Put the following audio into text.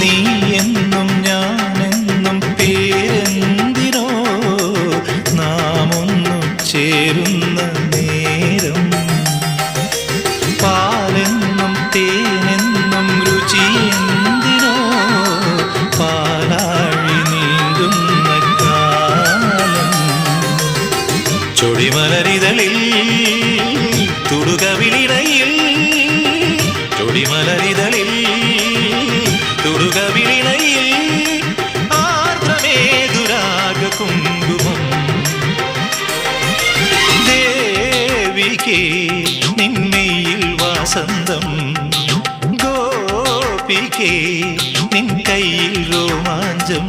നീ ഞാനെന്നും ചേരുന്ന നേരം. പാലെന്നും കാലം. തുടുകവിളിടയിൽ ചൊടിമലരിതളിൽ ദേവികേ നിന്നെയിൽ വാസന്തം. ഗോപികേ നിൻ കയ്യിൽ രോമാഞ്ചം.